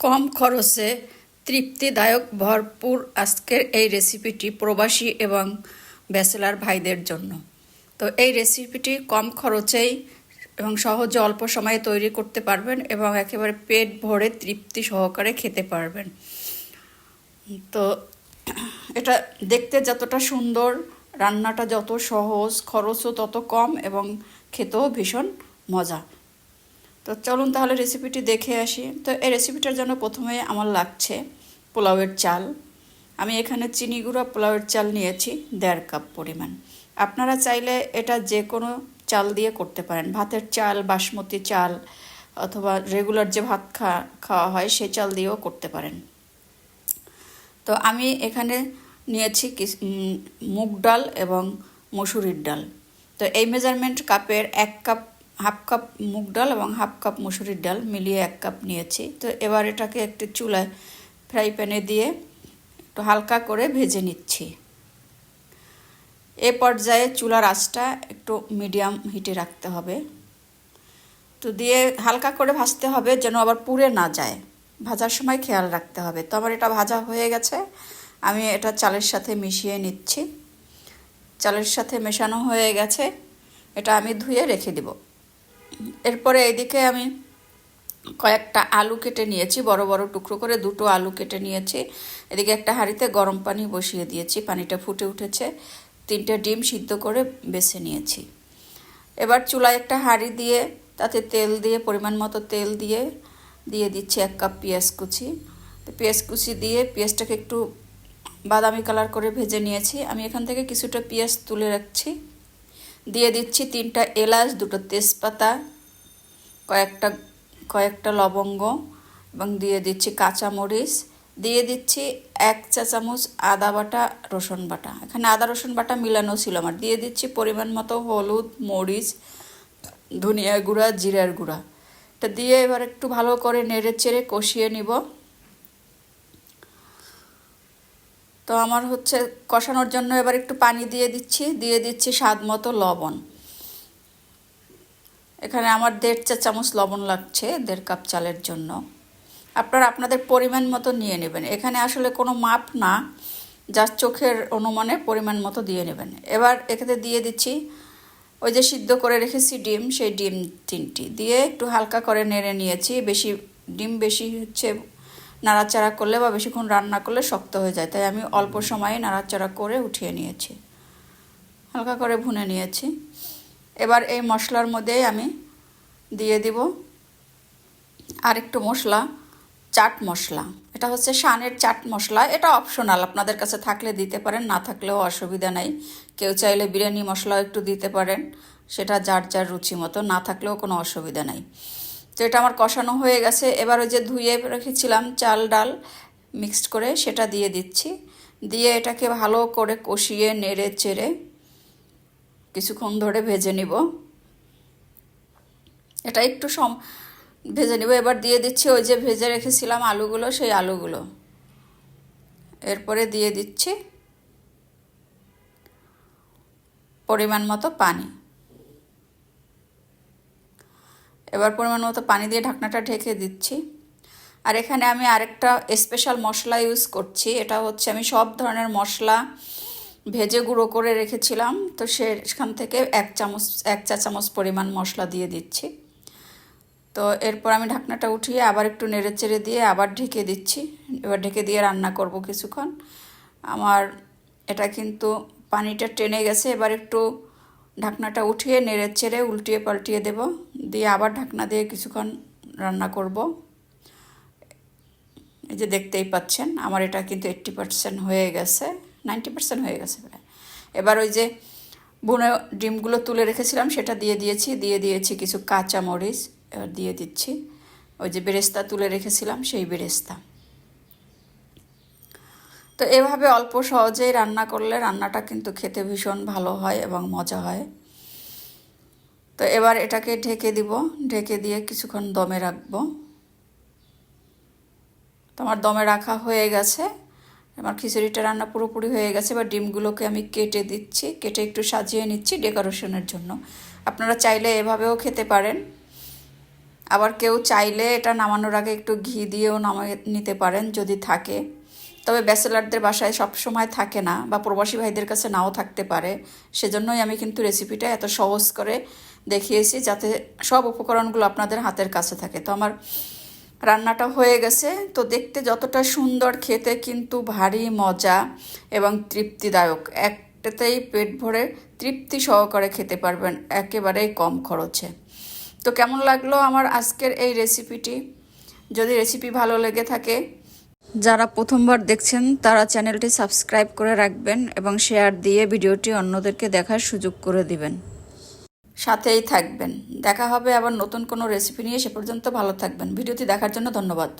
কম খরচে তৃপ্তিদায়ক ভরপুর আজকের এই রেসিপিটি প্রবাসী এবং ব্যাচেলার ভাইদের জন্য। তো এই রেসিপিটি কম খরচেই এবং সহজে অল্প সময়ে তৈরি করতে পারবেন এবং একেবারে পেট ভরে তৃপ্তি সহকারে খেতে পারবেন। তো এটা দেখতে যতটা সুন্দর, রান্নাটা যত সহজ, খরচও তত কম এবং খেতেও ভীষণ মজা। তো চলুন তাহলে রেসিপিটি দেখে আসি। তো এই রেসিপিটার জন্য প্রথমে আমার লাগছে পোলাওয়ের চাল। আমি এখানে চিনি গুঁড়া পোলাওয়ের চাল নিয়েছি দেড় কাপ পরিমাণ। আপনারা চাইলে এটা যে কোনো চাল দিয়ে করতে পারেন। ভাতের চাল, বাসমতি চাল অথবা রেগুলার যে ভাত খা খাওয়া হয় সে চাল দিয়েও করতে পারেন। তো আমি এখানে নিয়েছি মুগ ডাল এবং মসুরির ডাল। তো এই মেজারমেন্ট কাপের এক কাপ হাফ কাপ মুগ ডাল এবং হাফ কাপ মুসুরির ডাল মিলিয়ে এক কাপ নিয়েছি। তো এবার এটাকে একটু চুলায় ফ্রাই প্যানে দিয়ে একটু হালকা করে ভেজে নিচ্ছি। এ পর্যায়ে চুলার আঁচটা একটু মিডিয়াম হিটে রাখতে হবে। তো দিয়ে হালকা করে ভাজতে হবে যেন আবার পুড়ে না যায়। ভাজার সময় খেয়াল রাখতে হবে। তো আমার এটা ভাজা হয়ে গেছে। আমি এটা চালের সাথে মিশিয়ে নিচ্ছি। চালের সাথে মেশানো হয়ে গেছে। এটা আমি ধুয়ে রেখে দিব। এরপরে এইদিকে আমি কয়েকটা আলু কেটে নিয়েছি, বড় বড় টুকরো করে দুটো আলু কেটে নিয়েছি। এদিকে একটা হাঁড়িতে গরম পানি বসিয়ে দিয়েছি, পানিটা ফুটে উঠেছে। তিনটে ডিম সিদ্ধ করে বেছে নিয়েছি। এবার চুলায় একটা হাঁড়ি দিয়ে, তাতে তেল দিয়ে, পরিমাণ মতো তেল দিয়ে দিয়ে দিচ্ছি এক কাপ পেঁয়াজ কুচি। পেঁয়াজ কুচি দিয়ে পেঁয়াজটাকে একটু বাদামি কালার করে ভেজে নিয়েছি। আমি এখান থেকে কিছুটা পেঁয়াজ তুলে রাখছি। দিয়ে দিচ্ছি তিনটা এলাচ, দুটো তেজপাতা, কয়েকটা কয়েকটা লবঙ্গ এবং দিয়ে দিচ্ছি কাঁচামরিচ। দিয়ে দিচ্ছি এক চা চামচ আদা বাটা, রসুন বাটা। এখানে আদা, রসুন বাটা মিলানো ছিল আমার। দিয়ে দিচ্ছি পরিমাণ মতো হলুদ, মরিচ, ধনিয়া গুঁড়া, জিরার গুঁড়া। এটা দিয়ে এবার একটু ভালো করে নেড়ে চেড়ে কষিয়ে নিব। তো আমার হচ্ছে কষানোর জন্য এবার একটু পানি দিয়ে দিচ্ছি দিয়ে দিচ্ছি স্বাদ মতো লবণ। এখানে আমার দেড় চা চামচ লবণ লাগছে, দেড় কাপ চালের জন্য। আপনারা আপনাদের পরিমাণ মতো নিয়ে নেবেন। এখানে আসলে কোনো মাপ না যার চোখের অনুমানে পরিমাণ মতো দিয়ে নেবেন। এবার এখানে দিয়ে দিচ্ছি, ওই যে সিদ্ধ করে রেখেছি ডিম, সেই ডিম তিনটি। দিয়ে একটু হালকা করে নেড়ে নিয়েছি, বেশি, ডিম বেশি হচ্ছে নাড়াচাড়া করলে বা বেশিক্ষণ রান্না করলে শক্ত হয়ে যায়। তাই আমি অল্প সময়ে নাড়াচাড়া করে উঠিয়ে নিয়েছি। হালকা করে ভুনে নিয়েছি। এবার এই মশলার মধ্যেই আমি দিয়ে দিব আরেকটু মশলা, চাট মশলা। এটা হচ্ছে শানের চাট মশলা। এটা অপশনাল আপনাদের কাছে থাকলে দিতে পারেন, না থাকলেও অসুবিধা নেই। কেউ চাইলে বিরিয়ানি মশলাও একটু দিতে পারেন, সেটা যার যার রুচি মতো, না থাকলেও কোনো অসুবিধা নেই। তো এটা আমার কষানো হয়ে গেছে। এবার ওই যে ধুয়ে রেখেছিলাম চাল, ডাল মিক্সড করে সেটা দিয়ে দিচ্ছি। দিয়ে এটাকে ভালো করে কষিয়ে নেড়ে চেড়ে কিছুক্ষণ ধরে ভেজে নিব। এটা একটু সম ভেজে নিব। এবার দিয়ে দিচ্ছি ওই যে ভেজে রেখেছিলাম আলুগুলো, সেই আলুগুলো। এরপরে দিয়ে দিচ্ছি পরিমাণ মতো পানি। এবার পরিমাণ মতো পানি দিয়ে ঢাকনাটা ঢেকে দিচ্ছি। আর এখানে আমি আরেকটা স্পেশাল মশলা ইউজ করছি। এটা হচ্ছে আমি সব ধরনের মশলা ভেজে গুঁড়ো করে রেখেছিলাম। তো সেখান থেকে এক চামচ, এক চা চামচ পরিমাণ মশলা দিয়ে দিচ্ছি। তো এরপর আমি ঢাকনাটা উঠিয়ে আবার একটু নেড়ে চেড়ে দিয়ে আবার ঢেকে দিচ্ছি। এবার ঢেকে দিয়ে রান্না করব কিছুক্ষণ। আমার এটা কিন্তু পানিটা টেনে গেছে। এবার একটু ঢাকনাটা উঠিয়ে নেড়ে চেড়ে উল্টিয়ে পাল্টিয়ে দেব। দিয়ে আবার ঢাকনা দিয়ে কিছুক্ষণ রান্না করব। এই যে দেখতেই পাচ্ছেন, আমার এটা কিন্তু এইট্টি পার্সেন্ট হয়ে গেছে নাইনটি পার্সেন্ট হয়ে গেছে প্রায়। এবার ওই যে বুনে ডিমগুলো তুলে রেখেছিলাম, সেটা দিয়ে দিয়েছি দিয়ে দিয়েছি কিছু কাঁচা মরিচ এবার দিয়ে দিচ্ছি। ওই যে বেরেস্তা তুলে রেখেছিলাম, সেই বেরেস্তা। তো এভাবে অল্প সহজেই রান্না করলে রান্নাটা কিন্তু খেতে ভীষণ ভালো হয় এবং মজা হয়। তো এবার এটাকে ঢেকে দিব। ঢেকে দিয়ে কিছুক্ষণ দমে রাখব। তো আমার দমে রাখা হয়ে গেছে। আমার খিচুড়িটা রান্না পুরোপুরি হয়ে গেছে। এবার ডিমগুলোকে আমি কেটে দিচ্ছি। কেটে একটু সাজিয়ে নিচ্ছি ডেকোরেশনের জন্য। আপনারা চাইলে এভাবেও খেতে পারেন। আবার কেউ চাইলে এটা নামানোর আগে একটু ঘি দিয়েও নামিয়ে নিতে পারেন যদি থাকে। তবে ব্যাচেলারদের বাসায় সব সময় থাকে না বা প্রবাসী ভাইদের কাছে নাও থাকতে পারে। সেজন্যই আমি কিন্তু রেসিপিটা এত সহজ করে দেখিয়েছি যাতে সব উপকরণগুলো আপনাদের হাতের কাছে থাকে। তো আমার রান্নাটা হয়ে গেছে। তো দেখতে যতটা সুন্দর, খেতে কিন্তু ভারী মজা এবং তৃপ্তিদায়ক। একটাতেই পেট ভরে তৃপ্তি সহকারে খেতে পারবেন একেবারেই কম খরচে। তো কেমন লাগল আমার আজকের এই রেসিপিটি? যদি রেসিপি ভালো লেগে থাকে যারা প্রথমবার দেখছেন, তারা চ্যানেলটি সাবস্ক্রাইব করে রাখবেন এবং শেয়ার দিয়ে ভিডিওটি অন্যদেরকে দেখার সুযোগ করে দিবেন। সাথেই থাকবেন। দেখা হবে আবার নতুন কোনো রেসিপি নিয়ে। সে পর্যন্ত ভালো থাকবেন। ভিডিওটি দেখার জন্য ধন্যবাদ।